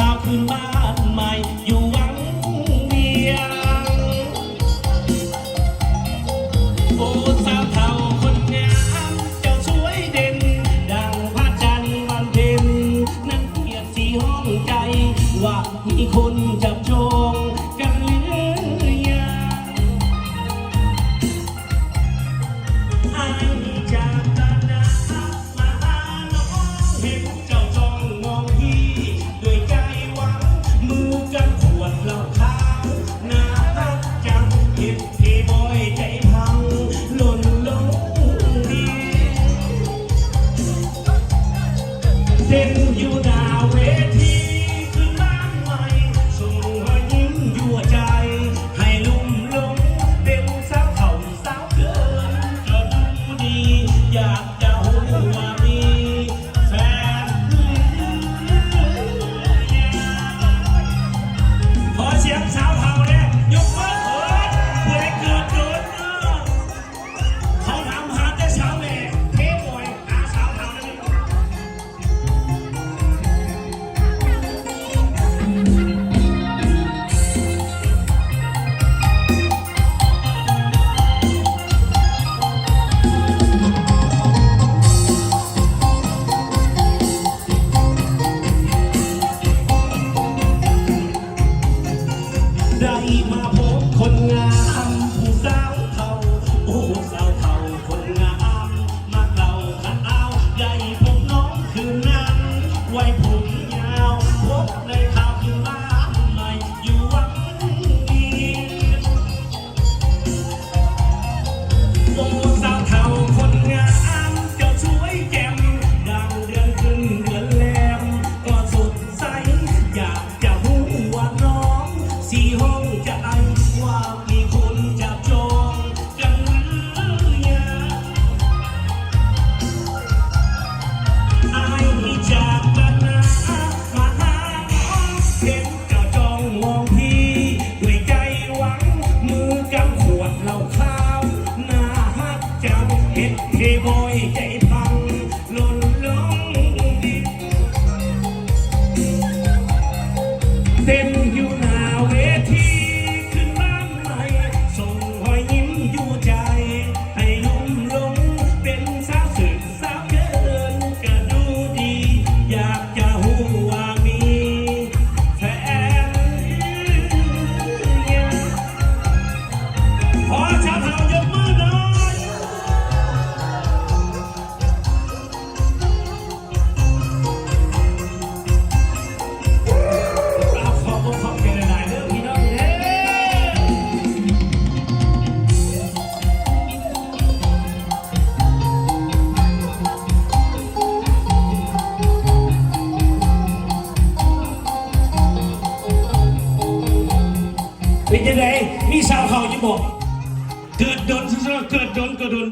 ข้าวขึ้นบ้านใหม่อยู่วังเวียงโอ้สาวเท่คนงามเจ้าสวยเด่น ดังพระจันทร์วันเพ็ญนั้นเกียดสีห้องใจ ว่ามีคนจะ เป็นยังไงมีสาวเขาจะบอก เกิดโดนซื่อเกิดโดนเกิดโดน